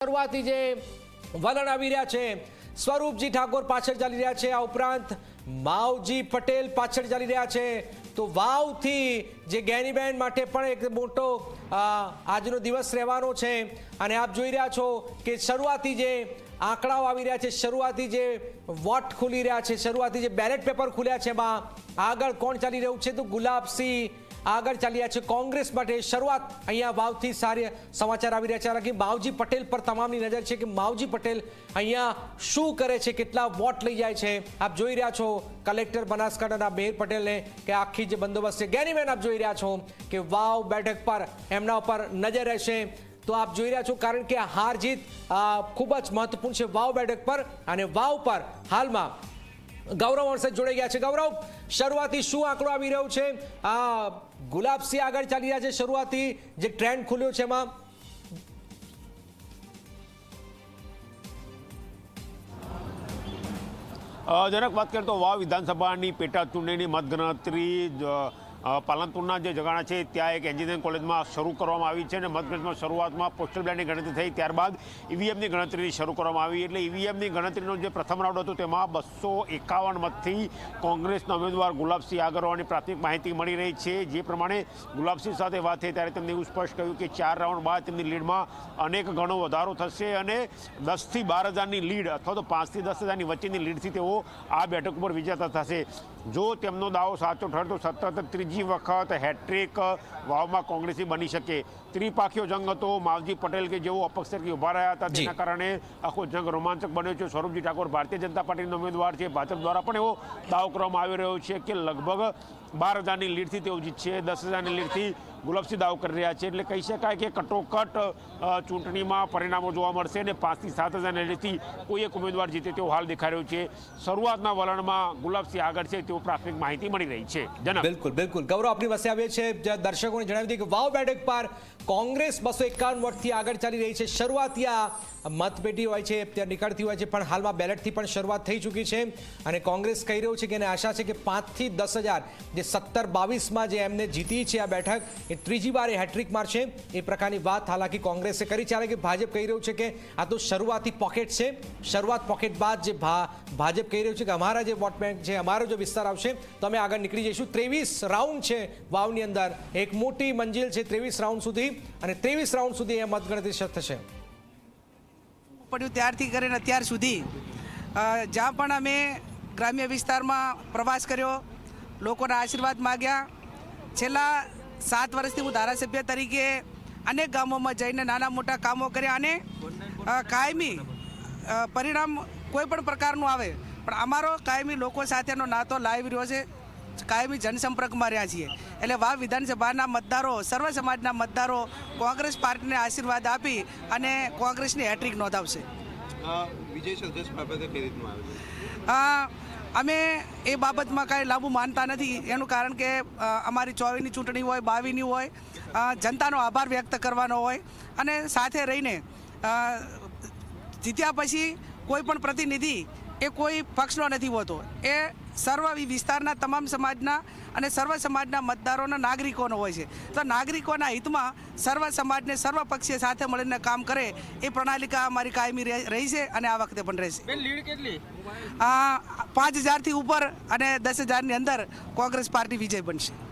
શરૂઆતી જે વલણ આવી રહ્યા છે, સ્વરૂપજી ઠાકોર પાછળ ચાલી રહ્યા છે, આ ઉપરાંત માવજી પટેલ પાછળ ચાલી રહ્યા છે. તો વાવથી જે ગેનીબેન માટે પણ એક મોટો આજનો દિવસ રહેવાનો છે. અને આપ જોઈ રહ્યા છો કે શરૂઆતી જે આંકડાઓ આવી રહ્યા છે શરૂઆતી જે વોટ ખુલી રહ્યા છે શરૂઆતી જે બેલેટ પેપર ખુલ્યા છે એમાં આગળ કોણ ચાલી રહ્યું છે? તો ગુલાબસિંહ આગળ ચાલી રહ્યા છે કોંગ્રેસ માટે શરૂઆત. અહીંયા વાવથી સારી સમાચાર આવી રહ્યા છે. હાલાકી માવજી પટેલ પર તમામની નજર છે કે માવજી પટેલ અહીંયા શું કરે છે, કેટલા વોટ લઈ જાય છે? આપ જોઈ રહ્યા છો કલેક્ટર બનાસકાંઠાના મેહર પટેલને કે આખી જે બંદોબસ્ત છે. ગેનીમેન આપ જોઈ રહ્યા છો કે વાવ બેઠક પર એમના ઉપર નજર રહેશે. તો આપ જોઈ રહ્યા છો કારણ કે હાર જીત ખૂબ જ મહત્વપૂર્ણ છે વાવ બેઠક પર. અને વાવ પર હાલમાં ગૌરવ વંશજ જોડાઈ ગયા છે. ગૌરવ શરૂઆતી શું આંકડો આવી રહ્યો છે? આ ગુલાબસિંહ આગળ ચાલી રહ્યા છે. શરૂઆતી જે ટ્રેન્ડ ખુલ્યો છે એમાં. જનક વાત કરીએ તો વાવ વિધાનસભાની પેટા ચૂંટણીની મતગણતરી પાલનપુરના જે જગાણા છે, ત્યાં એક એન્જિનિયરિંગ કોલેજમાં શરૂ કરવામાં આવી છે અને મતગણતરીમાં શરૂઆતમાં પોસ્ટલ બેલેટની ગણતરી થઈ. ત્યારબાદ ઈવીએમની ગણતરી શરૂ કરવામાં આવી એટલે ઈવીએમની ગણતરીનો જે પ્રથમ રાઉન્ડ હતો તેમાં બસો એકાવન મતથી કોંગ્રેસના ઉમેદવાર ગુલાબસિંહ આગળ હોવાની પ્રાથમિક માહિતી મળી રહી છે. જે પ્રમાણે ગુલાબસિંહ સાથે વાત થઈ ત્યારે તેમણે એવું સ્પષ્ટ કહ્યું કે ચાર રાઉન્ડ બાદ તેમની લીડમાં અનેક ગણો વધારો થશે અને દસથી બાર હજારની લીડ અથવા તો પાંચથી દસ હજારની વચ્ચેની લીડથી તેઓ આ બેઠક ઉપર વિજેતા થશે. જો તેમનો દાવો સાચો ઠરતો સતત ત્રીજી વખત હેટ્રિક વાવમાં કોંગ્રેસી બની શકે. ત્રિપાખીઓ જંગ હતો માવજી પટેલ કે જેઓ અપક્ષ તરીકે ઊભા રહ્યા હતા તેના કારણે આખો જંગ રોમાંચક બન્યો છે. સ્વરૂપજી ઠાકોર ભારતીય જનતા પાર્ટીના ઉમેદવાર છે. ભાજપ દ્વારા પણ એવો દાવો કરવામાં આવી રહ્યો છે કે લગભગ બાર હજારની લીડથી તેઓ જીતશે, દસ હજારની લીડથી ગુલાબસિંહ દાવ કરી રહ્યા છે. એટલે કહી શકાય કે કટોકટ ચૂંટણીમાં પરિણામો જોવા મળશે અને પાંચથી સાત હજારની લીડથી કોઈ એક ઉમેદવાર જીતે તેવો હાલ દેખાઈ રહ્યો છે. શરૂઆતના વલણમાં ગુલાબસિંહ આગળ છે તેવું પ્રાથમિક માહિતી મળી રહી છે. જનક બિલકુલ બિલકુલ. ગૌરવ આપણી પાસે આવે છે દર્શકોને જણાવી દીધું કે વાવ બેઠક પર કોંગ્રેસ બસો એકાવન વોટથી આગળ ચાલી રહી છે. શરૂઆતી આ મતપેટી હોય છે, ત્યાં નીકળતી હોય છે, પણ હાલમાં બેલેટથી પણ શરૂઆત થઈ ચૂકી છે. અને કોંગ્રેસ કહી રહ્યું છે કે એને આશા છે કે પાંચથી દસ હજાર જે સત્તર બાવીસમાં જે એમને જીતી છે આ બેઠક, એ ત્રીજી વાર એ હેટ્રિક મારશે. એ પ્રકારની વાત હાલાકી કોંગ્રેસે કરી. છે કે ભાજપ કહી રહ્યું છે કે આ તો શરૂઆતી પોકેટ છે. શરૂઆત પોકેટ બાદ જે ભાજપ કહી રહ્યું છે કે અમારા જે વોટ બેંક છે, અમારો જે વિસ્તાર આવશે, તો અમે આગળ નીકળી જઈશું. ત્રેવીસ રાઉન્ડ છે વાવની અંદર. એક મોટી મંજિલ છે ત્રેવીસ રાઉન્ડ સુધી. અને ત્રેવીસ રાઉન્ડ સુધી એ મતગણતરી થશે. પડ્યું ત્યારથી કરીને અત્યાર સુધી જ્યાં પણ અમે ગ્રામ્ય વિસ્તારમાં પ્રવાસ કર્યો લોકોના આશીર્વાદ માગ્યા. છેલ્લા સાત વર્ષથી હું ધારાસભ્ય તરીકે અનેક ગામોમાં જઈને નાના મોટા કામો કર્યા અને કાયમી પરિણામ કોઈ પણ પ્રકારનું આવે, પણ અમારો કાયમી લોકો સાથેનો નાતો લાવી રહ્યો છે. કાયમી જનસંપર્કમાં રહ્યા છીએ. એટલે વાવ વિધાનસભાના મતદારો, સર્વ સમાજના મતદારો કોંગ્રેસ પાર્ટીને આશીર્વાદ આપી અને કોંગ્રેસની હેટ્રિક નોંધાવશે. અમે એ બાબતમાં કાંઈ લાંબુ માનતા નથી. એનું કારણ કે અમારી ચોવીની ચૂંટણી હોય બાવીની હોય જનતાનો આભાર વ્યક્ત કરવાનો હોય અને સાથે રહીને જીત્યા પછી કોઈ પણ પ્રતિનિધિ એ કોઈ પક્ષનો નથી હોતો. એ સર્વ વિસ્તારના તમામ સમાજના અને સર્વ સમાજના મતદારોના નાગરિકોનો હોય છે. તો નાગરિકોના હિતમાં સર્વ સમાજને સર્વ પક્ષીય સાથે મળીને કામ કરે એ પ્રણાલિકા અમારી કાયમી રહે- રહી છે અને આ વખતે પણ રહેશે. પાંચ હજારથી ઉપર અને દસ હજારની અંદર કોંગ્રેસ પાર્ટી વિજય બનશે.